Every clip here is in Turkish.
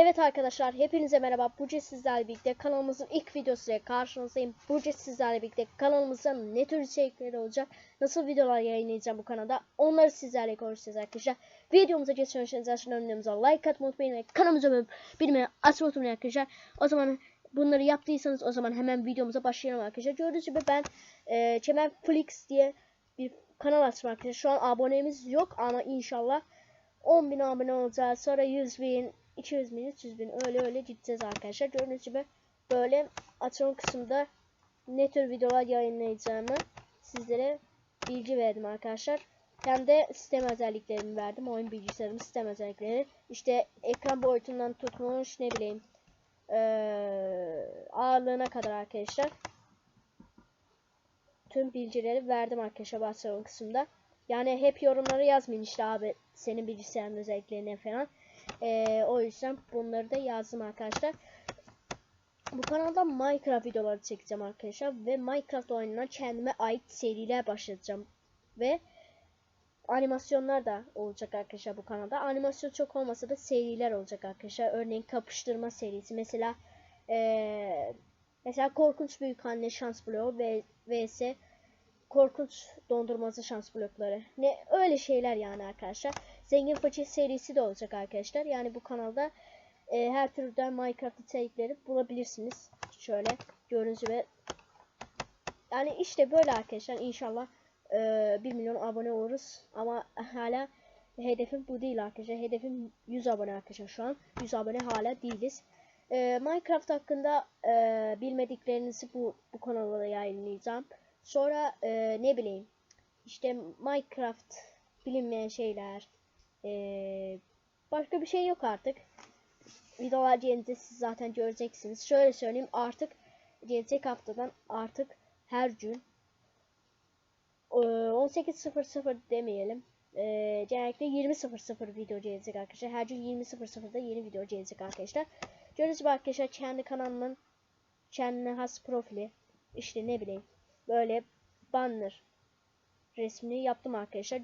Evet arkadaşlar hepinize merhaba. Bugün sizlerle birlikte kanalımızın ilk videosuyla karşınızdayım. Bugün sizlerle birlikte kanalımızda ne tür içerikleri olacak, nasıl videolar yayınlayacağım bu kanalda onları sizlerle konuşacağız arkadaşlar. Videomuza önce zaten önümüze like atmayı unutmayın kanalımıza abone bilmeye açmayı arkadaşlar. O zaman bunları yaptıysanız o zaman hemen videomuza başlayalım arkadaşlar. Gördüğünüz gibi ben e, Çemen Flix diye bir kanal açtım arkadaşlar. Şu an abonemiz yok ama inşallah 10.000 abone olacağız. Sonra 100.000 200 bin, 300 bin öyle öyle gideceğiz arkadaşlar. Gördüğünüz gibi böyle açılım kısmında ne tür videolar yayınlayacağımı sizlere bilgi verdim arkadaşlar. Hem de sistem özelliklerimi verdim. Oyun bilgisayarımın sistem özellikleri. İşte ekran boyutundan tutmuş ne bileyim ee, ağırlığına kadar arkadaşlar. Tüm bilgileri verdim arkadaşlar açılım kısmında. Yani hep yorumları yazmayın işte abi senin bilgisayarın özelliklerine falan. Ee, o yüzden bunları da yazdım arkadaşlar. Bu kanalda Minecraft videoları çekeceğim arkadaşlar. Ve Minecraft oyununa kendime ait seriler başlatacağım. Ve animasyonlar da olacak arkadaşlar bu kanalda. Animasyon çok olmasa da seriler olacak arkadaşlar. Örneğin kapıştırma serisi. Mesela ee, mesela korkunç büyük anne şans bloğu ve vs korkunç dondurması şans blokları. Ne öyle şeyler yani arkadaşlar. Zengin Fakir serisi de olacak arkadaşlar. Yani bu kanalda e, her türden Minecraft içerikleri bulabilirsiniz. Şöyle gördüğünüz gibi. Yani işte böyle arkadaşlar. İnşallah e, 1 milyon abone oluruz. Ama hala hedefim bu değil arkadaşlar. Hedefim 100 abone arkadaşlar şu an. 100 abone hala değiliz. E, Minecraft hakkında e, bilmediklerinizi bu, bu kanalda yayınlayacağım. Sonra e, ne bileyim işte Minecraft bilinmeyen şeyler e, başka bir şey yok artık. Videolar gelince siz zaten göreceksiniz. Şöyle söyleyeyim artık gelecek haftadan artık her gün e, 18.00 demeyelim. E, genellikle 20.00 video gelecek arkadaşlar. Her gün 20.00'da yeni video gelecek arkadaşlar. Gördüğünüz gibi arkadaşlar kendi kanalımın kendine has profili işte ne bileyim böyle banner resmini yaptım arkadaşlar.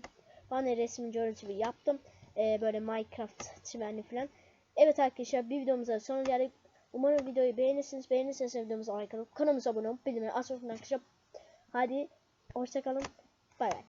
Banner gördüğünüz gibi yaptım. Ee, böyle Minecraft çimenli falan. Evet arkadaşlar bir videomuza sonra geldik. Umarım videoyu beğenirsiniz. Beğenirseniz videomuza like atıp kanalımıza abone olup bildirimleri açmayı unutmayın arkadaşlar. Hadi hoşçakalın. Bay bay.